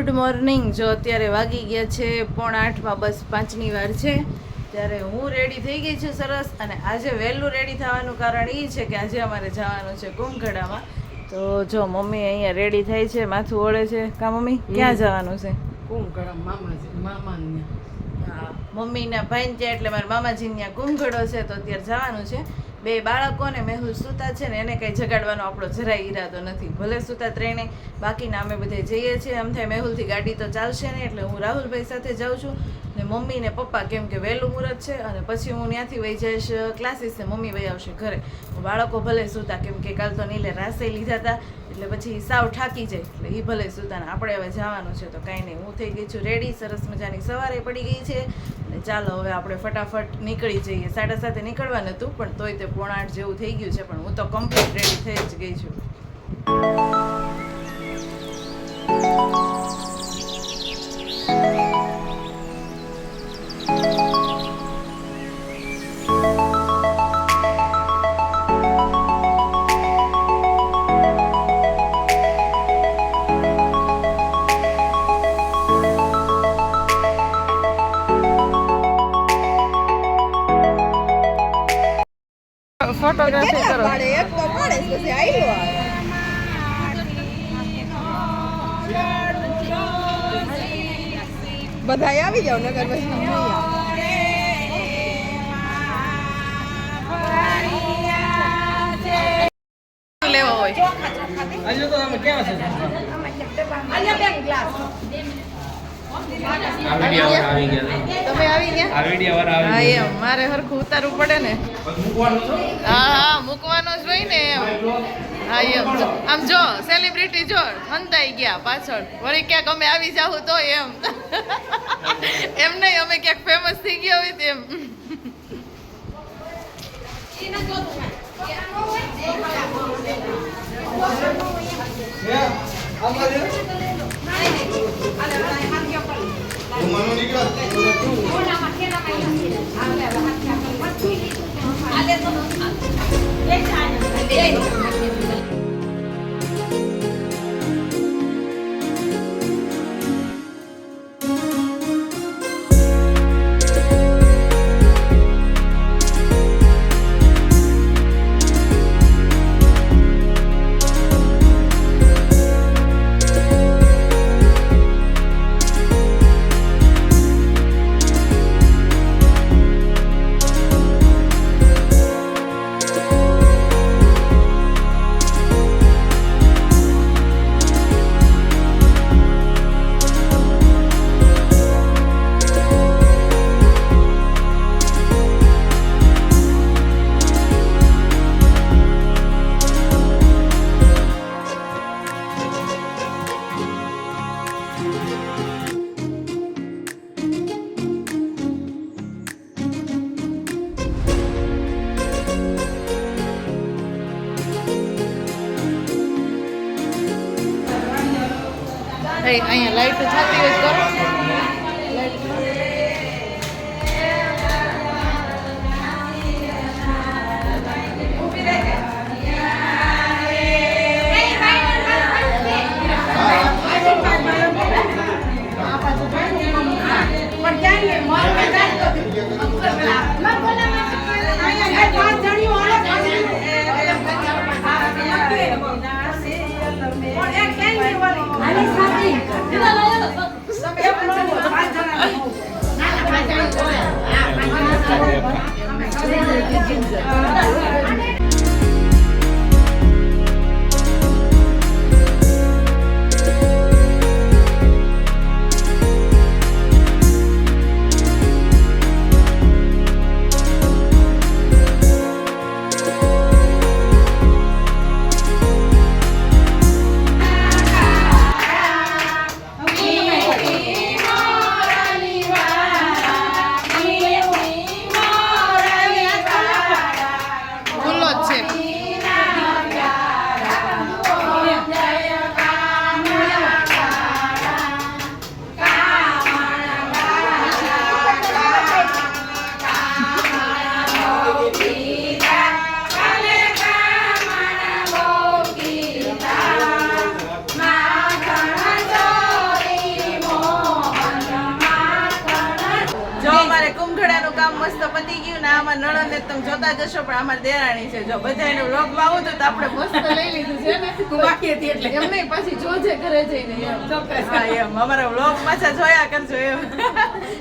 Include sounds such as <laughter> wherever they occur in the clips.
Good morning. જો અત્યારે વાગી ગયા છે પોણા આઠમાં બસ પાંચની વાર છે. ત્યારે હું રેડી થઈ ગઈ છું સરસ. અને આજે વહેલું રેડી થવાનું કારણ એ છે કે આજે અમારે જવાનું છે કુંભગઢામાં તો જો મમ્મી અહીંયા રેડી થાય છે માથું ઓળે છે. કા મમ્મી ક્યાં જવાનું છે? મામા મામાને. હા મમ્મીના ભાઈ ત્યાં એટલે મારા મામાજી ત્યાં કુંભગઢો છે તો અત્યારે જવાનું છે. બે બાળકોને મેહુલ સુતા છે ને એને કંઈ જગાડવાનો આપણો જરાય ઈરાદો નથી. ભલે સુતા ત્રણે, બાકીના અમે બધે જઈએ છીએ. એમ થાય મેહુલથી ગાડી તો ચાલશે નહીં, એટલે હું રાહુલભાઈ સાથે જાઉં છું. ને મમ્મી ને પપ્પા કેમ કે વહેલું મુહૂર્ત છે અને પછી હું ત્યાંથી વહી જઈશ ક્લાસીસ ને મમ્મી વહી આવશે ઘરે. બાળકો ભલે સુતા, કેમ કે કાલ તો નીલે રાસે લીધા હતા એટલે પછી સાવ ઠાકી જાય. એટલે એ ભલે સુતા આપણે હવે જવાનું છે તો કાંઈ નહીં. હું થઈ ગઈ છું રેડી સરસ મજાની સવારે પડી ગઈ છે. ચાલો હવે આપણે ફટાફટ નીકળી જઈએ. સાડા સાતે નીકળવાનું હતું, પણ તોય તે પોણા આઠ જેવું થઈ ગયું છે, પણ હું તો કમ્પ્લીટ રેડી થઈ જ ગઈ છું. ફોટોગ્રાફી કરો એક તો પડે પછી આવ્યો બધા આવી જાવ નગર પછી. લેવો હોય? આજે તો તમે ક્યાં છે? વિડિયો આવી ગયા તમે આવી ગયા? હા એમ. મારે હરખું ઉતારવું પડે ને. હા હા મૂકવાનો જ હોય ને એમ. હા એમ. આમ જો સેલિબ્રિટી જો હંતાઈ ગયા પાછળ. વળી ક્યાંક અમે આવી જાવ તો એમ. <laughs> એમ નહીં અમે ક્યાંક ફેમસ થઈ ગયા હોય તેમ. Okay. અહીં અહીંયા લાઈટ થતી હોય તો 这样的一个 કામ મસ્ત પતી ગયું ને આમાં નણંદ તમે જોતા જશો પણ આમાં દેરાણી છે. જો બધા એનું વ્લોગ આવું તો આપણે મસ્ત લઈ લીધું છે ને. બાકી હતી એટલે. એમ નહીં પછી જોજે ઘરે જઈને એમ ચોક્કસ. હા એમ. અમારા વ્લોગ પાછા જોયા કરજો એમ.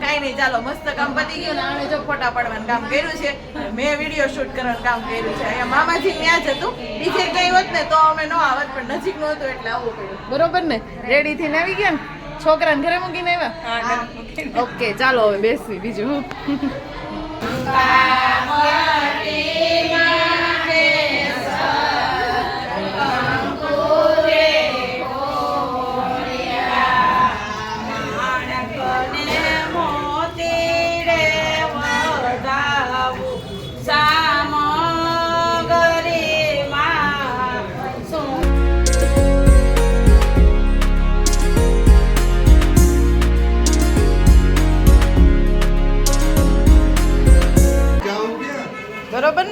કાંઈ નહીં ચાલો મસ્ત કામ પતી ગયું ને આણે જો ફોટા પાડવાનું કામ કર્યું છે. મેં વીડિયો શૂટ કરવાનું કામ કર્યું છે. અહીંયા મામાજી ત્યાં જ હતું. બીજે કઈ હોત ને તો અમે ન આવત પણ નજીકનું હતું એટલે આવવું પડ્યું બરોબર ને? રેડી થઈને આવી ગયા ને? છોકરાને ઘરે મૂકીને આવ્યા? ઓકે ચાલો હવે બેસવી બીજું હું બરોબર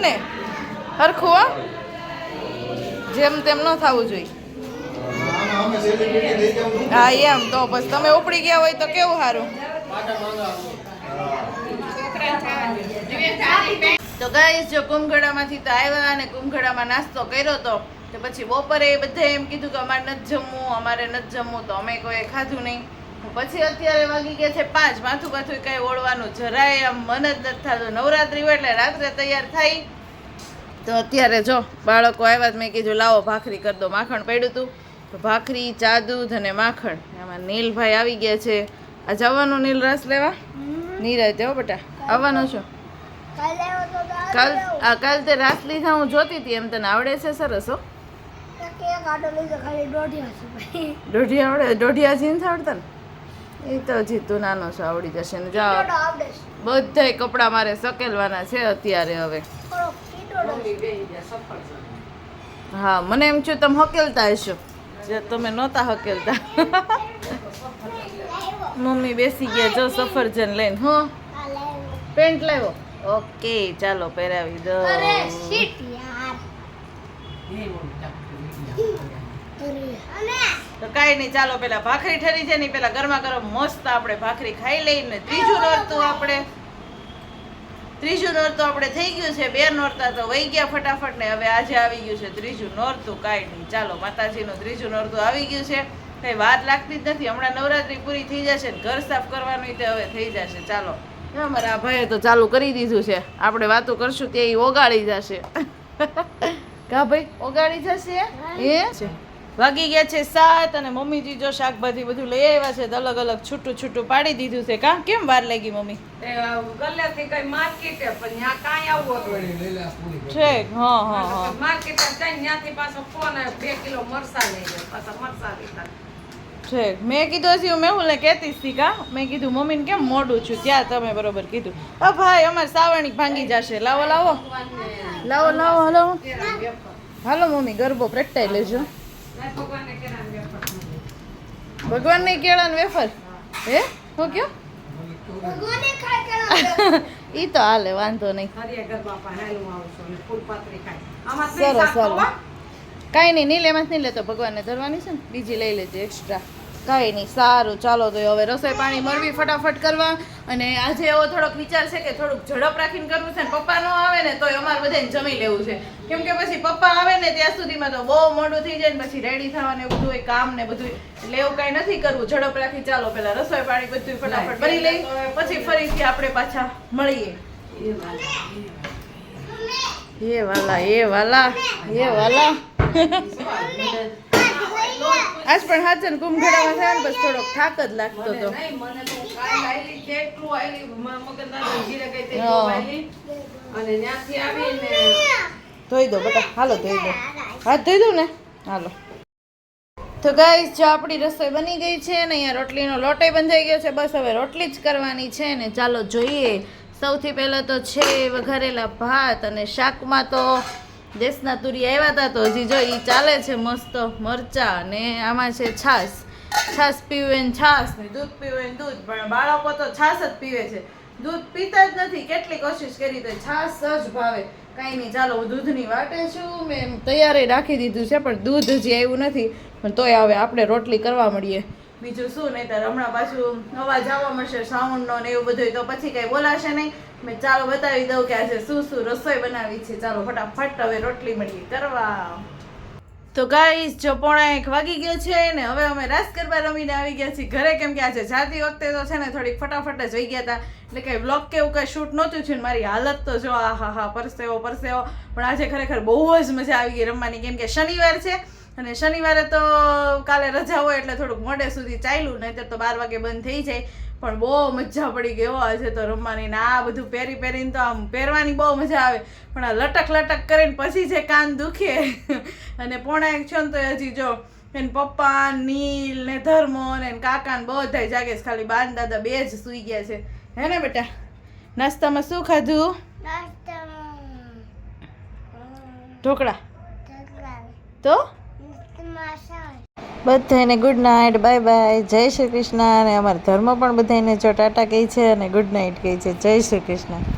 ને? હરખું, હો? જેમ તેમ ન થવું જોઈએ. હા, એમ તો. બસ તમે ઉપડી ગયા હોય તો કેવું સારું તો ગાઈસ જો કુંભગઢામાંથી તો આવ્યા અને કુંભગઢામાં નાસ્તો કર્યો તો તો પછી બપોરે બધા એમ કીધું કે અમારે નથી જમવું, અમારે નથી જમવું, તો અમે કોઈ ખાધું નહીં. પછી અત્યારે વાગી ગયા છે પાંચ. માથું પાથું કઈ ઓળવાનું જરાય આમ મન જ નથી થતું. નવરાત્રી હોય એટલે રાત્રે તૈયાર થાય તો અત્યારે જો બાળકો આવ્યા જ. મેં કીધું લાવો ભાખરી કરી દો. માખણ પડ્યું હતું. તો ભાખરી ચા દૂધ અને માખણ. એમાં નીલભાઈ આવી ગયા છે. આ જવાનું નીલ રસ લેવા? નીરજ હો બેટા. આવવાનો છો? કાલ આ કાલ તે રાસ લીધા હું જોતી હતી. એમ તને આવડે છે સરસ હો? દોઢિયા આવડે? દોઢિયા જીન્સ આવડતા ને? એ તો જીતુ નાનો છો આવડી જશે ને જાઓ. બધાય કપડાં મારે સકેલવાના છે અત્યારે હવે. હા મને એમ છું તમે હકેલતા હશો. જે તમે નહોતા હકેલતા. <laughs> મમ્મી બેસી ગયા જો સફરજન લઈને હો. પેન્ટ લાવ્યો. ઓકે ચાલો પહેરાવી દો. તો કાંઈ નહીં ચાલો પેલા ભાખરી ઠરી છે ને પેલા ગરમા ગરમ મસ્ત આપણે ભાખરી ખાઈ લઈને ત્રીજું નોરતું આપણે. ત્રીજું નોરતું આપણે થઈ ગયું છે બે નોરતા તો વહી ગયા ફટાફટ ને હવે આજે આવી ગયું છે ત્રીજું નોરતું કાંઈ નહીં ચાલો માતાજીનું ત્રીજું નોરતું આવી ગયું છે. કઈ વાર લાગતી જ નથી હમણાં નવરાત્રી પૂરી થઈ જશે ને ઘર સાફ કરવાનું તે હવે થઈ જશે ચાલો. અમારા આ ભાઈએ તો ચાલુ કરી દીધું છે આપણે વાતો કરશું તે ઓગાળી જશે. <laughs> કા ભાઈ ઓગાળી જશે? એ છે. વાગી ગયા છે સાત અને મમ્મીજી જો શાકભાજી બધું લઈ આવ્યા છે તો અલગ અલગ છૂટું છૂટું પાડી દીધું છે. કા? કેમ વાર લાગી મમ્મી? ગલ્લેથી કઈ માર્કેટે પણ ન્યા કાંઈ આવવું હતું. ઠીક હા હા હા. માર્કેટે જઈને ન્યાથી પાછો ફોન આવ્યો બે કિલો મરસા લઈ ગયો પાછા મરસા લીધા. મેં કીધું હજી મેં હું કહેતી હતી કા? મેં કીધું મમ્મીને કેમ મોડું છું? ત્યાં તમે બરોબર કીધું. અ ભાઈ અમારે સાવણી ભાંગી જશે. લાવો લાવો. લાવો લાવો હાલો. હાલો મમ્મી ગરબો પ્રગટાઈ લેજો. ભગવાન ને કેળા ને વેફર? હે? હું કયો? <laughs> ઈ તો હાલે વાંધો નહીં હરિયા ગરબા પર હેલું આવશો ને ફૂલ પાતરી ખાય આમાં સરસ, સરસ. કાંઈ નહીં નહીં લેમાં નહીં લેતો ભગવાનને ધરવાની છે ને? બીજી લઈ લેજે એક્સ્ટ્રા કાંઈ નહીં સારું. ચાલો તો હવે રસોઈ પાણી મળવી ફટાફટ કરવા. અને આજે એવો થોડોક વિચાર છે કે થોડુંક ઝડપ રાખીને કરવું છે ને પપ્પા ન આવે ને તોય અમારે બધાને જમી લેવું છે. કેમ કે પછી પપ્પા આવે ને ત્યાં સુધીમાં તો બહુ મોડું થઈ જાય ને પછી રેડી થવાનું એવું બધું કામ ને બધું એટલે એવું કાંઈ નથી કરવું. ઝડપ રાખી ચાલો પેલા રસોઈ પાણી બધું ફટાફટ ભરી લઈ. પછી ફરીથી આપણે પાછા મળીએ. એ વાલા એ વાલા. એ વાલા આજ પણ હાચન કુંભઘડામાં થયા ને બસ થોડોક થાક જ લાગતો હતો ધોઈ દો બેટા હાલો ધોઈ દો. હા ધોઈ દઉં ને? હાલો. તો ગાઈસ જો આપણી રસોઈ બની ગઈ છે ને અહીંયા રોટલીનો લોટે બંધાઈ ગયો છે બસ હવે રોટલી જ કરવાની છે ને ચાલો જોઈએ. સૌથી પહેલાં તો છે વઘારેલા ભાત અને શાકમાં તો દેશના તુરી આવ્યા હતા તો હજી જો એ ચાલે છે મસ્ત મરચા અને આમાં છે છાશ. છાશ પીવે ને છાશ. ને દૂધ પીવે ને દૂધ. પણ બાળકો તો છાશ જ પીવે છે. દૂધ પીતા જ નથી. કેટલી કોશિશ કરી તો છાશ જ ભાવે. કાંઈ નહીં ચાલો હું દૂધની વાટે છું. મેં તૈયારી રાખી દીધું છે પણ દૂધ હજી આવ્યું નથી. પણ તોય હવે આપણે રોટલી કરવા મળીએ. બીજું શું? નહીં તાર હમણાં પાછું અવાજ આવવા મળશે સાઉન્ડનો ને એવું બધું તો પછી કઈ બોલાશે નહીં. મેં ચાલો બતાવી દઉં કે આજે શું શું રસોઈ બનાવી છે. ચાલો ફટાફટ હવે રોટલી મળી કરવા. તો ગાઈસ જો પોણા એક વાગી ગયો છે ને હવે અમે રાસ ગરબા રમીને આવી ગયા છીએ. ઘરે કેમ કે આજે જાતી વખતે તો છે ને થોડીક ફટાફટ જ વહી ગયા હતા. એટલે કંઈ બ્લોગ કે એવું કંઈ શૂટ નહોતું થયું મારી હાલત તો જો આ હા હા પરસેવો પરસેવો. પણ આજે ખરેખર બહુ જ મજા આવી ગઈ રમવાની. કેમ કે શનિવાર છે અને શનિવારે તો કાલે રજા હોય એટલે થોડુંક મોડે સુધી ચાલ્યું. નહીતર તો બાર વાગે બંધ થઈ જાય. પણ બહુ મજા પડી ગઈ આજે તો રમવાની ને આ બધું પહેરી પહેરીને તો આમ પહેરવાની બહુ મજા આવે. પણ આ લટક લટક કરીને પછી જે કાન દુખે અને પોણા એક છો ને તો હજી જો એને પપ્પા નીલ ને ધર્મો ને એને કાકા ને બધા જાગે છે ખાલી બાન દાદા બે જ સૂઈ ગયા છે. હે ને બેટા? નાસ્તામાં શું ખાધું? ઢોકળા. તો? બધાને ગુડ નાઇટ બાય બાય જય શ્રી કૃષ્ણ. અને અમારા ધર્મ પણ બધાને જો ટાટા કહે છે અને ગુડ નાઇટ કહે છે. જય શ્રી કૃષ્ણ.